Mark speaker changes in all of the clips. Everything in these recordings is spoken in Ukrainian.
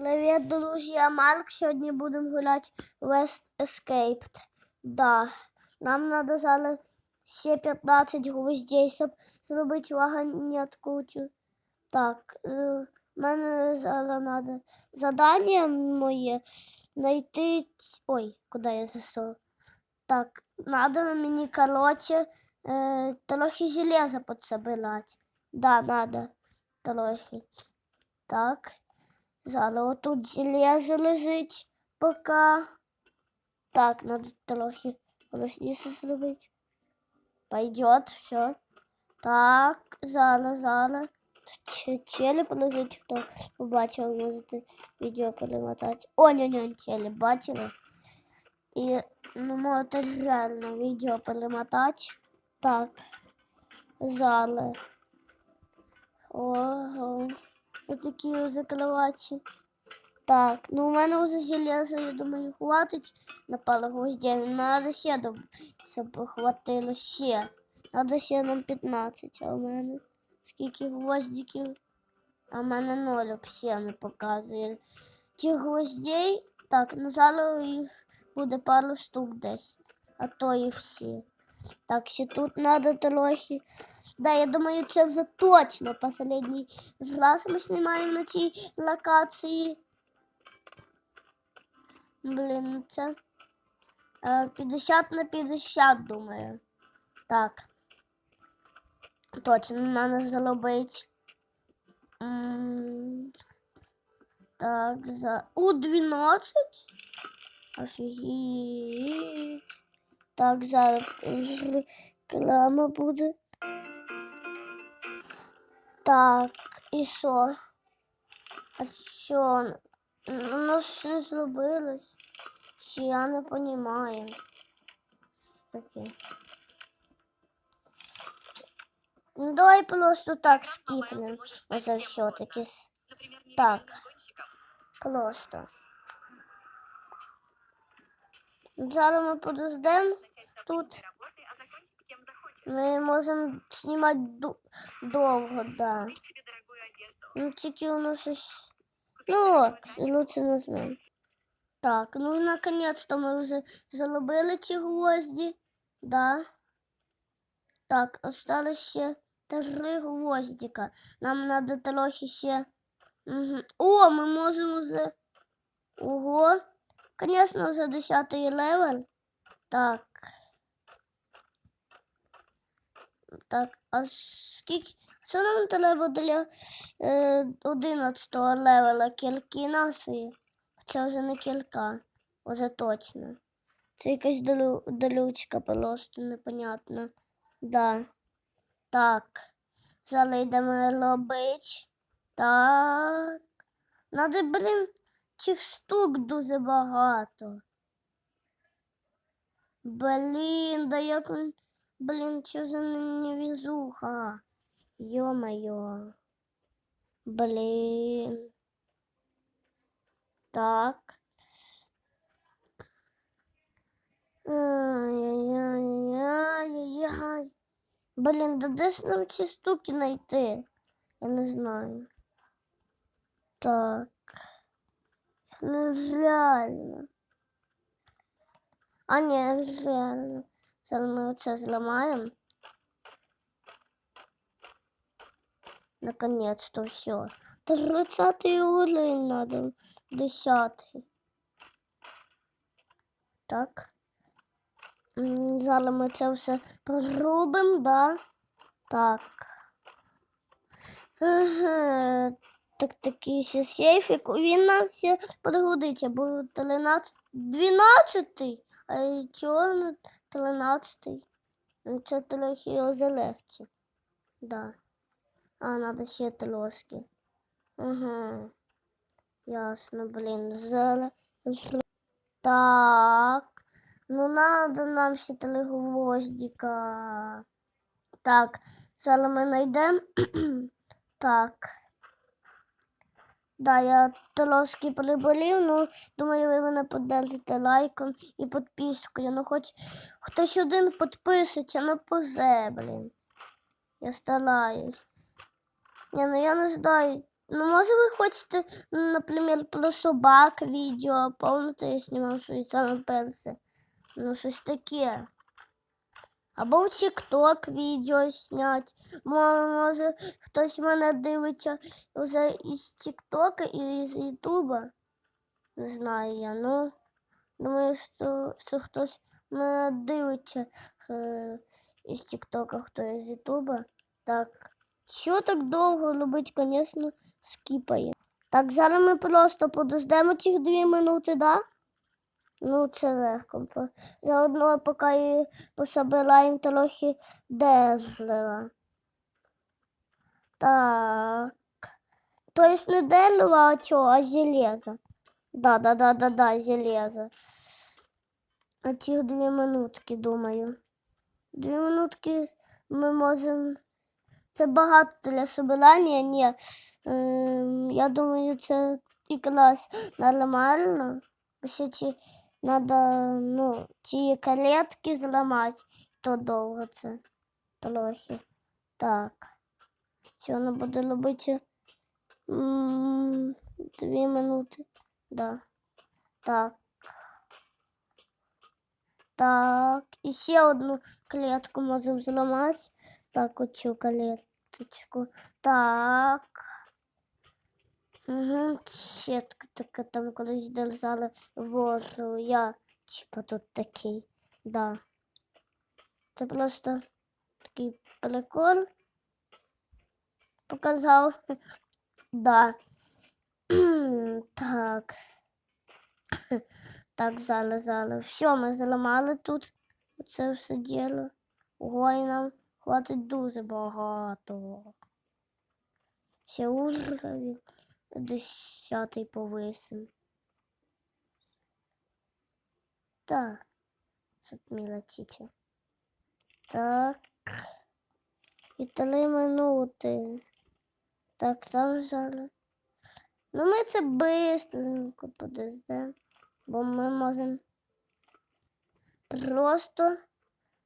Speaker 1: Привіт, друзі, я Марк. Сьогодні будемо гуляти West Escaped. Да. Нам треба зараз ще 15 гвоздей, щоб зробити вагонетку. Так, е, мене зараз треба задання моє знайти. Ой, куди я засов? Так, треба мені, коротше, е, трохи железа підсобирати. Да, надо трохи. Так. Зараз отут железо лежить поки. Так, надо трохи голосніше зробити. Пойдет, все. Так, зараз, зараз. Ч- Челеп лежить, хто побачив, можете відео перемотати. О, ні, ні, челеп, бачили? І ну, можете реально відео перемотати. Так. Зараз. Ого. Ось такі закривачі. Так, ну у мене вже железо, я думаю, хватить на пару гвоздей. Надо ще, щоб хватило ще. Надо ще нам 15, а у мене скільки гвоздиків? А в мене ноль взагалі не показує. Ті гвоздей, так, ну зараз їх буде пару штук десь, а то і всі. Так, ще тут надо трохи. Да, я думаю, це вже точно последній раз ми знімаємо на цій локації. Блін, ну це е, 50 на 50, думаю. Так. Точно, заробити. М, Так, за. У 12? Офігеть. Так, зараз реклама буде. Так, і що? А що? Ж не зробилось. Чи я не розумію. Таке. Ну, давай просто так скипнем. Це все-таки. Так. Просто. Зараз ми подождемо. Тут ми можемо знімати довго, да. Ну, тільки у нас ось... Ну от, і лучше не знаємо. Так, ну наконец-то ми вже заробили ці гвозді. Да. Так, осталось ще три гвоздика. Нам треба трохи ще. Угу. О, ми можемо вже. Ого. Конечно, вже 10 левел. Так. Так, а скільки. Що нам треба для е, 11 левела кільки нашої? Це вже не кілька, вже точно. Це якась долю, долючка просто непонятна. Да. Так. Зараз йдемо робити. Так. Надо, блін, цих штук дуже багато. Блін, да як він. Блін, що за невезуха. Ё-моё. Блін. Так. Блін, да ж нам ці штуки знайти? Я не знаю. Так. Нереально. А ні, реально. Зараз ми оце зламаємо. Наконец-то все. 30 уровень надо. 10. Так. Зараз ми це все проробимо, да? Так. Ага. Так такий ще сейфик. Він нам ще пригодиться, бо 13, 12, а й чорно 13. Ну, Це трохи залегче. Да. А, надо ще трошки. Ага. Ясно, блін. Зараз. Так. Ну, надо нам ще три гвоздика. Так, зараз ми знайдемо. так. Да, я трошки приболів, ну, думаю, ви мене подержите лайком і підпискою. Ну, хоч хтось один підпишеться, ну, позе, блін. Я стараюсь. Ні, ну я не знаю, Ну, може, ви хочете, ну, наприклад, про собак відео, пам'ятаєте, я знімав свої саме перше. Ну, щось таке. Або в TikTok відео зняти. Може, хтось мене дивиться вже із TikTok і з Ютуба. Не знаю я, ну. Думаю, що, що хтось мене дивиться е, із TikTok, хто із Ютуба. Так. Що так довго робить, звісно, скіпає. Так, зараз ми просто подождемо цих дві минути, да? Ну, це легко. Заодно поки і пособираємо трохи дерева. Так. То есть не дерево, а що, а железо. Да, да, да, да, да, железо. А ці дві минутки, думаю. Дві минутки ми можемо. Це багато для собирання, ні. Ем, я думаю, це якраз нормально. Ще надо, ну, ці калетки зламати, то довго це трохи. Так. Що воно буде робити? М, Дві минути. Да. Так. Так. І ще одну клетку можемо зламати. Так, оцю клеточку. Так. Угу. Щетка така там колись держала воду. Я типа тут такий. Да. Це просто такий прикол. Показав. Да. так. Так, зараз, зараз. Все, ми зламали тут це все діло. І нам хватить дуже багато. Ще уровень десятий повисим. Так. Це мілочіться. Так. І три минути. Так, там зараз. Ну, ми це бистренько подождемо, бо ми можемо просто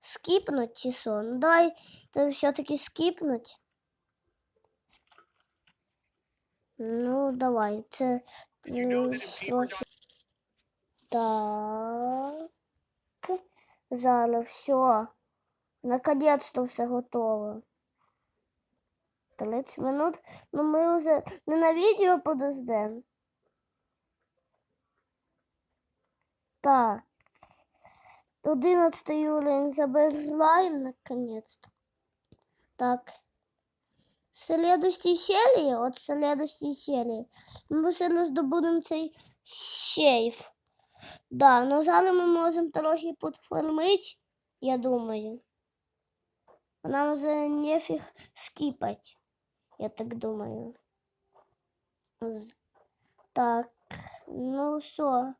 Speaker 1: скіпнуть чи що. Ну, давай це все-таки скіпнуть. Ну, давай, це трохи. Так. Зараз все. Наконец-то все готово. 30 минут. Ну ми вже не на відео подождемо. Так. 11 уровень забираем наконец-то. Так. Следующей серии, от следующей серії, ми все роздобудемо цей сейф. Да, но зараз ми можемо трохи підформити, я думаю. Нам вже нефіг скіпать, я так думаю. Так, ну все.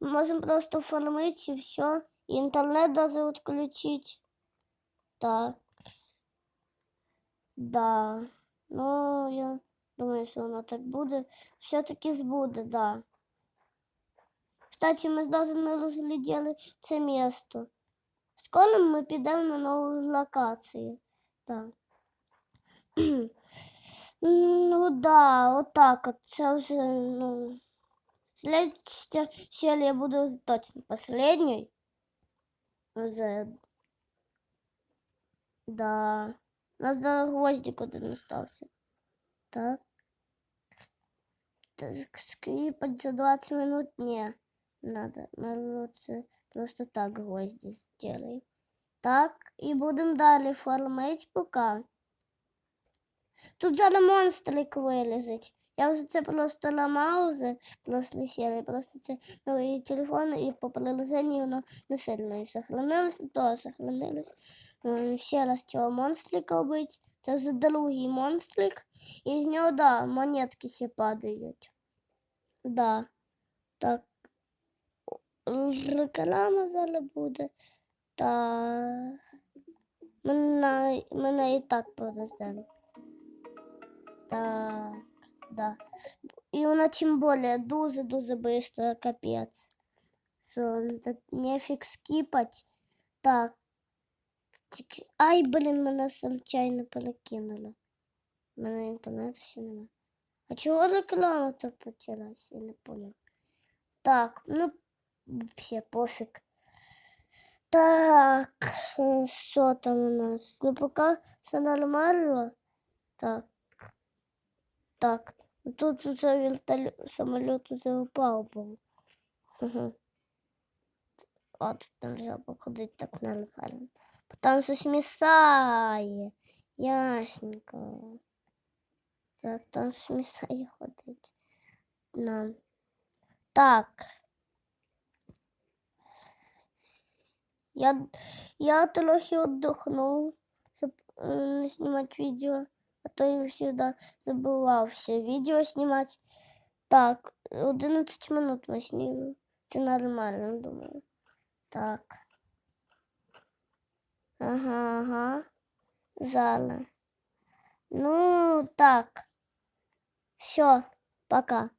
Speaker 1: Можем просто фармить и все. Интернет даже отключить. Так. Да. Ну, я думаю, що воно так буде. Все-таки збуде, да. Кстати, ми даже не розгляділи це місто. Скоро ми підемо на нову локацію. Так. Ну да, отак от. Це вже, ну. Следующая серия буде точно последней. Уже. Да. У нас даже гвоздик один остався. Так. Так, скрипать за 20 минут не надо. Мы лучше просто так гвозди сделаем. Так, і будемо далі формить пока. Тут зараз монстрик вилізить. Я вже це просто ламав просто серії. Просто це новий телефон і по приложенню воно не сильно і сохранилось, то сохранилось. М, Ще раз цього монстрика вбить. Це вже другий монстрик. І з нього, да, монетки ще падають. Да. Так. Реклама зараз буде. Та мене, мене і так подождемо. Так, да. І вона чим більше дуже-дуже быстро, капець. Що, так нефіг скіпать. Так. Ай, блін, мене случайно перекинуло. У мене інтернету ще нема. А чого реклама так почалась? Я не понял. Так, ну, все, пофиг. Так, що там у нас? Ну, поки все нормально. Так. Так. Тут уже вертолет, самолет уже упал был. Угу. А тут нельзя походить так нормально. Потому что смесає. Ясненько. Так, там смесає ходить. Нам. Так. Я, я трохи отдохнув, щоб не знімати відео, а то я завжди забувався відео знімати. Так, 11 минут ми знімемо. Це нормально, думаю. Так. Ага, ага. Зала. Ну, так. Все, пока.